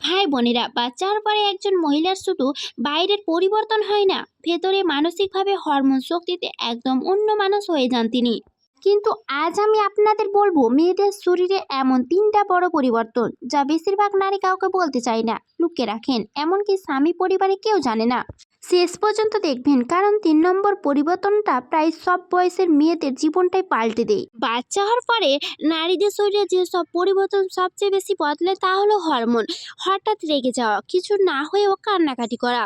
ভাই বোনেরা, বাচ্চার পরে একজন মহিলার শুধু বাইরের পরিবর্তন হয় না, ভেতরে মানসিকভাবে হরমোন শক্তিতে একদম অন্য মানুষ হয়ে যান তিনি। কিন্তু আজ আমি আপনাদের বলব, মেয়েদের শরীরে এমন তিনটা বড় পরিবর্তন, যা বেশিরভাগ নারী কাউকে বলতে চায় না, লুকিয়ে রাখেন। এমনকি স্বামী পরিবারে কেউ জানে না। শেষ পর্যন্ত দেখবেন, কারণ তিন নম্বর পরিবর্তনটা প্রায় সব বয়সের মেয়েদের জীবনটাই পাল্টে দেয়। বাচ্চা হওয়ার পরে নারীদের শরীরে যেসব পরিবর্তন সবচেয়ে বেশি বদলে তা হলো হরমোন। হঠাৎ রেগে যাওয়া, কিছু না হয়েও কান্নাকাটি করা।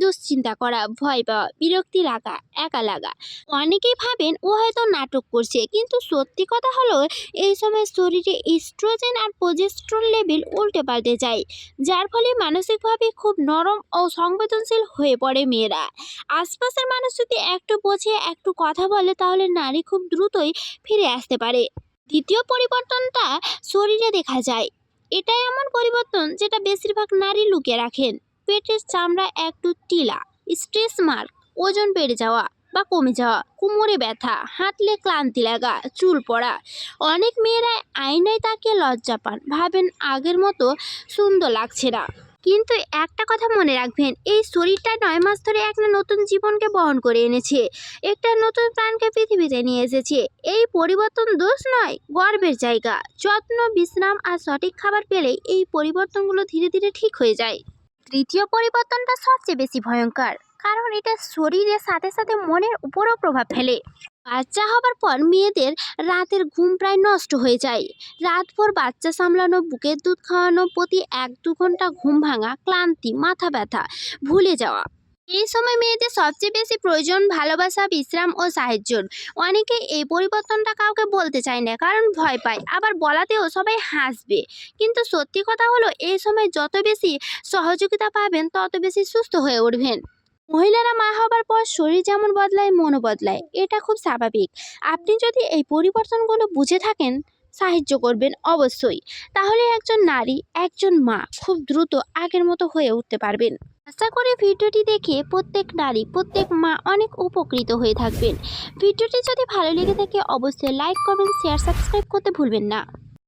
দুশ্চিন্তা করা, ভয় পাওয়া, বিরক্তি লাগা, একা লাগা। অনেকেই ভাবেন ও হয়তো নাটক করছে, কিন্তু সত্যি কথা হলো এই সময় শরীরে ইস্ট্রোজেন আর প্রজেস্ট্রন লেভেল উল্টে পাল্টে যায়, যার ফলে মানসিকভাবে খুব নরম ও সংবেদনশীল হয়ে পড়ে মেয়েরা। আশপাশের মানুষ যদি একটু বোঝে, একটু কথা বলে, তাহলে নারী খুব দ্রুতই ফিরে আসতে পারে। দ্বিতীয় পরিবর্তনটা শরীরে দেখা যায়। এটাই এমন পরিবর্তন যেটা বেশিরভাগ নারী লুকিয়ে রাখেন। পেটের চামড়া একটু টিলা, স্ট্রেস মার্ক, ওজন বেড়ে যাওয়া বা কমে যাওয়া, কোমরে ব্যথা, হাঁটলে ক্লান্তি লাগা, চুল পড়া। অনেক মেয়েরা আয়নায় তাকিয়ে লজ্জা পান, ভাবেন আগের মতো সুন্দর লাগছে না। কিন্তু একটা কথা মনে রাখবেন, এই শরীরটা নয় মাস ধরে একটা নতুন জীবনকে বহন করে এনেছে, একটা নতুন প্রাণকে পৃথিবীতে নিয়ে এসেছে। এই পরিবর্তন দোষ নয়, গর্বের জায়গা। যত্ন, বিশ্রাম আর সঠিক খাবার পেলেই এই পরিবর্তনগুলো ধীরে ধীরে ঠিক হয়ে যায়। তৃতীয় পরিবর্তনটা সবচেয়ে বেশি ভয়ঙ্কর, কারণ এটা শরীরের সাথে সাথে মনের উপরও প্রভাব ফেলে। বাচ্চা হবার পর মেয়েদের রাতের ঘুম প্রায় নষ্ট হয়ে যায়। রাতভর বাচ্চা সামলানো, বুকের দুধ খাওয়ানো, প্রতি এক দু ঘণ্টা ঘুম ভাঙা, ক্লান্তি, মাথা ব্যথা, ভুলে যাওয়া। এই সময় মেয়েদের সবচেয়ে বেশি প্রয়োজন ভালোবাসা, বিশ্রাম ও সাহায্য। অনেকে এই পরিবর্তনটা কাউকে বলতে চায় না, কারণ ভয় পায়। আবার বলাতেও সবাই হাসবে। কিন্তু সত্যি কথা হলো, এই সময় যত বেশি সহযোগিতা পাবেন, তত বেশি সুস্থ হয়ে উঠবেন। মহিলারা মা হবার পর শরীর যেমন বদলায়, মনও বদলায়। এটা খুব স্বাভাবিক। আপনি যদি এই পরিবর্তনগুলো বুঝে থাকেন, সাহায্য করবেন অবশ্যই। তাহলে একজন নারী, একজন মা খুব দ্রুত আগের মতো হয়ে উঠতে পারবেন। আশা করি ভিডিওটি দেখে প্রত্যেক নারী, প্রত্যেক মা অনেক উপকৃত হয়ে থাকবেন। ভিডিওটি যদি ভালো লেগে থাকে, অবশ্যই লাইক কমেন্ট শেয়ার সাবস্ক্রাইব করতে ভুলবেন না।